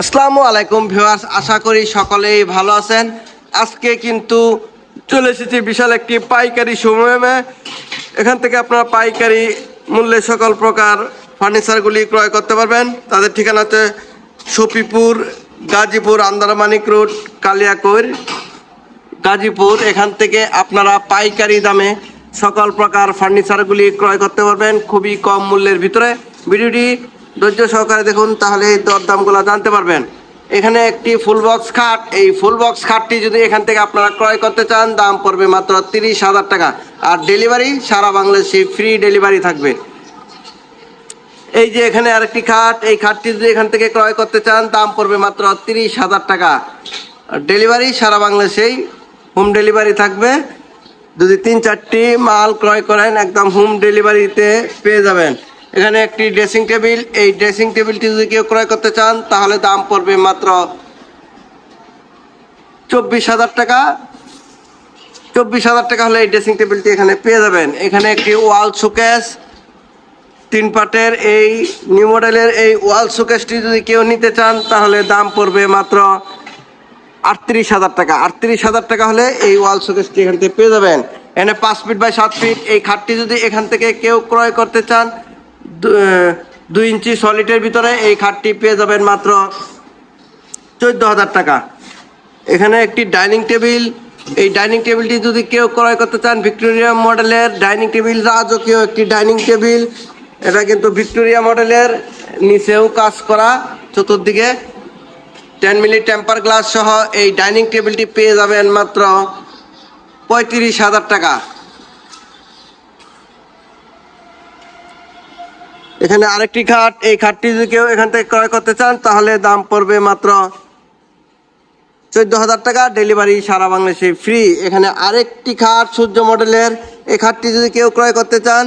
আসসালামু আলাইকুম ভিউয়ার্স, আশা করি সকলেই ভালো আছেন। আজকে কিন্তু চলে এসেছি বিশাল একটি পাইকারি সময়ে। এখান থেকে আপনারা পাইকারি মূল্যে সকল প্রকার ফার্নিচারগুলি ক্রয় করতে পারবেন। তাদের ঠিকানা হচ্ছে সফিপুর, গাজীপুর, আন্দারমানিক রোড, কালিয়াকৈর। গাজীপুর, এখান থেকে আপনারা পাইকারি দামে সকল প্রকার ফার্নিচারগুলি ক্রয় করতে পারবেন খুবই কম মূল্যের ভিতরে। ভিডিওটি ধৈর্য সহকারে দেখুন, তাহলে এই দরদামগুলো জানতে পারবেন। এখানে একটি ফুল বক্স খাট। এই ফুল বক্স খাটটি যদি এখান থেকে আপনারা ক্রয় করতে চান, দাম পড়বে মাত্র তিরিশ হাজার টাকা। আর ডেলিভারি সারা বাংলাদেশে ফ্রি ডেলিভারি থাকবে। এই যে এখানে আরেকটি খাট। এই খাটটি যদি এখান থেকে ক্রয় করতে চান, দাম পড়বে মাত্র তিরিশ হাজার টাকা। ডেলিভারি সারা বাংলাদেশেই হোম ডেলিভারি থাকবে। যদি তিন চারটি মাল ক্রয় করেন, একদম হোম ডেলিভারিতে পেয়ে যাবেন। এখানে একটি ড্রেসিং টেবিল এই ড্রেসিং টেবিলটি যদি কেউ ক্রয় করতে চান, তাহলে দাম পড়বে মাত্র চব্বিশ হাজার টাকা। চব্বিশ হাজার টাকা হলে এই ড্রেসিং টেবিলটি এখানে পেয়ে যাবেন। এখানে একটি ওয়াল শোকেস, তিন পাটের এই নিউ মডেলের এই ওয়াল শোকেসটি যদি কেউ নিতে চান, তাহলে দাম পড়বে মাত্র আটত্রিশ হাজার টাকা। আটত্রিশ হাজার টাকা হলে এই ওয়াল শোকেসটি এখান থেকে পেয়ে যাবেন। এখানে পাঁচ ফিট বাই সাত ফিট, এই খাটটি যদি এখান থেকে কেউ ক্রয় করতে চান দুই ইঞ্চি সলিডের ভিতরে এই খাটটি পেয়ে যাবেন মাত্র চোদ্দ হাজার টাকা। এখানে একটি ডাইনিং টেবিল। এই ডাইনিং টেবিলটি যদি কেউ ক্রয় করতে চান, ভিক্টোরিয়া মডেলের ডাইনিং টেবিল, রাজকীয় একটি ডাইনিং টেবিল। এটা কিন্তু ভিক্টোরিয়া মডেলের নিচেও কাজ করা। চতুর্দিকে টেন মিলি টেম্পার গ্লাস সহ এই ডাইনিং টেবিলটি পেয়ে যাবেন মাত্র পঁয়ত্রিশ হাজার টাকা। এখানে আরেকটি খাট, এই খাটটি যদি কেউ এখান থেকে ক্রয় করতে চান, তাহলে দাম পড়বে মাত্র চোদ্দ হাজার টাকা। ডেলিভারি সারা বাংলাদেশে ফ্রি এখানে আরেকটি খাট সূর্য মডেলের। এই খাটটি যদি কেউ ক্রয় করতে চান,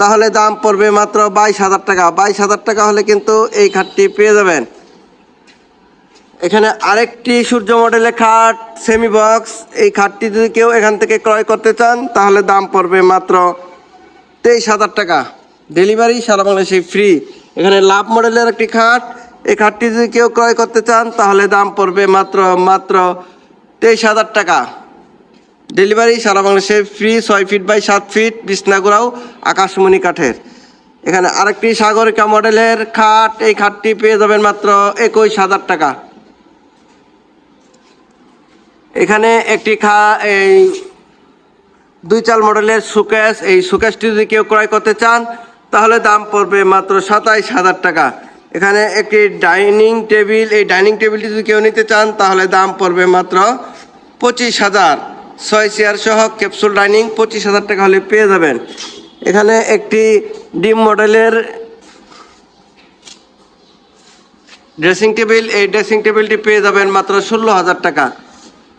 তাহলে দাম পড়বে মাত্র বাইশ হাজার টাকা। বাইশ হাজার টাকা হলে কিন্তু এই খাটটি পেয়ে যাবেন। এখানে আরেকটি সূর্য মডেলের খাট সেমি বক্স এই খাটটি যদি কেউ এখান থেকে ক্রয় করতে চান, তাহলে দাম পড়বে মাত্র তেইশ হাজার টাকা। ডেলিভারি সারা বাংলাদেশে ফ্রি এখানে লাভ মডেলের একটি খাট। এই খাটটি যদি কেউ ক্রয় করতে চান, তাহলে দাম পড়বে মাত্র মাত্র তেইশ হাজার টাকা। ডেলিভারি সারা বাংলাদেশে ফ্রি ছয় ফিট বাই সাত ফিট বিছনাগুড়াও আকাশমণি কাঠের। এখানে আরেকটি সাগরিকা মডেলের খাট। এই খাটটি পেয়ে যাবেন মাত্র একুশ হাজার টাকা। এখানে একটি খা, এই দুই চাল মডেলের সুকেশ এই সুকেশটি যদি কেউ ক্রয় করতে চান তাহলে দাম পড়বে মাত্র সাতাইশ হাজার টাকা। এখানে একটি ডাইনিং টেবিল, এই ডাইনিং টেবিলটি যদি কেউ নিতে চান, তাহলে দাম পড়বে মাত্র পঁচিশ হাজার। ছয় চেয়ার সহ ক্যাপসুল ডাইনিং, পঁচিশ হাজার টাকা হলে পেয়ে যাবেন। এখানে একটি ডিম মডেলের ড্রেসিং টেবিল, এই ড্রেসিং টেবিলটি পেয়ে যাবেন মাত্র ষোলো হাজার টাকা।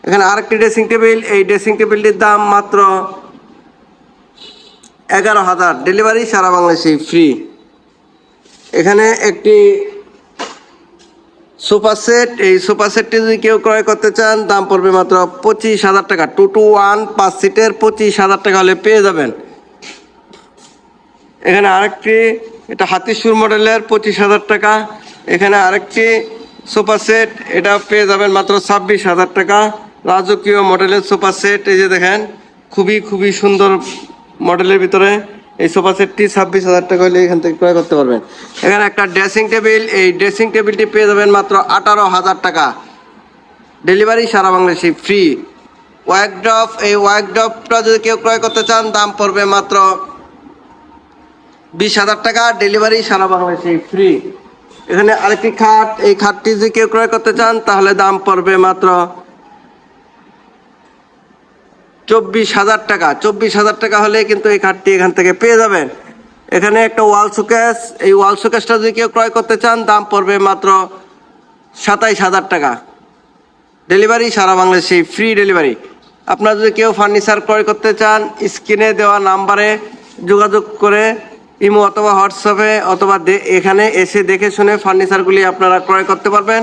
এখানে আরেকটি ড্রেসিং টেবিল, এই ড্রেসিং টেবিলটির দাম মাত্র এগারো হাজার। ডেলিভারি সারা বাংলাদেশে ফ্রি এখানে একটি সোফা সেট এই সোফা সেটটি যদি কেউ ক্রয় করতে চান, দাম পড়বে মাত্র পঁচিশ হাজার টাকা। টু টু ওয়ান পাঁচ সিটের পঁচিশ হাজার টাকা হলে পেয়ে যাবেন। এখানে আরেকটি, এটা হাতিসুর মডেলের পঁচিশ হাজার টাকা। এখানে আরেকটি সোফা সেট এটা পেয়ে যাবেন মাত্র ছাব্বিশ হাজার টাকা। রাজকীয় মডেলের সোফা সেট এই যে দেখেন, খুবই খুবই সুন্দর মডেলের ভিতরে এই সোফা সেটটি ছাব্বিশ হাজার টাকা হলে এখান থেকে ক্রয় করতে পারবেন। এখানে একটা ড্রেসিং টেবিল, এই ড্রেসিং টেবিলটি পেয়ে যাবেন মাত্র আঠারো হাজার টাকা। ডেলিভারি সারা বাংলাদেশে ফ্রি। ওয়াইকড্রপ, এই ওয়াইকড্রপটা যদি কেউ ক্রয় করতে চান, দাম পড়বে মাত্র বিশ হাজার টাকা। ডেলিভারি সারা বাংলাদেশে ফ্রি। এখানে আরেকটি খাট, এই খাটটি যদি কেউ ক্রয় করতে চান, তাহলে দাম পড়বে মাত্র চব্বিশ হাজার টাকা। চব্বিশ হাজার টাকা হলে কিন্তু এই খাটটি এখান থেকে পেয়ে যাবেন। এখানে একটা ওয়াল শোকেস। এই ওয়াল শোকেসটা যদি কেউ ক্রয় করতে চান, দাম পড়বে মাত্র সাতাইশ হাজার টাকা। ডেলিভারি সারা বাংলাদেশে, ফ্রি ডেলিভারি। আপনারা যদি কেউ ফার্নিচার ক্রয় করতে চান, স্ক্রিনে দেওয়া নাম্বারে যোগাযোগ করে ইমো অথবা হোয়াটসঅ্যাপে অথবা এখানে এসে দেখে শুনে ফার্নিচারগুলি আপনারা ক্রয় করতে পারবেন।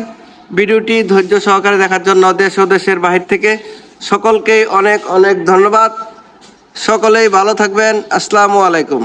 ভিডিওটি ধৈর্য সহকারে দেখার জন্য দেশ ও দেশের বাহির থেকে সকলকেই অনেক অনেক ধন্যবাদ। সকলেই ভালো থাকবেন। আসসালামু আলাইকুম।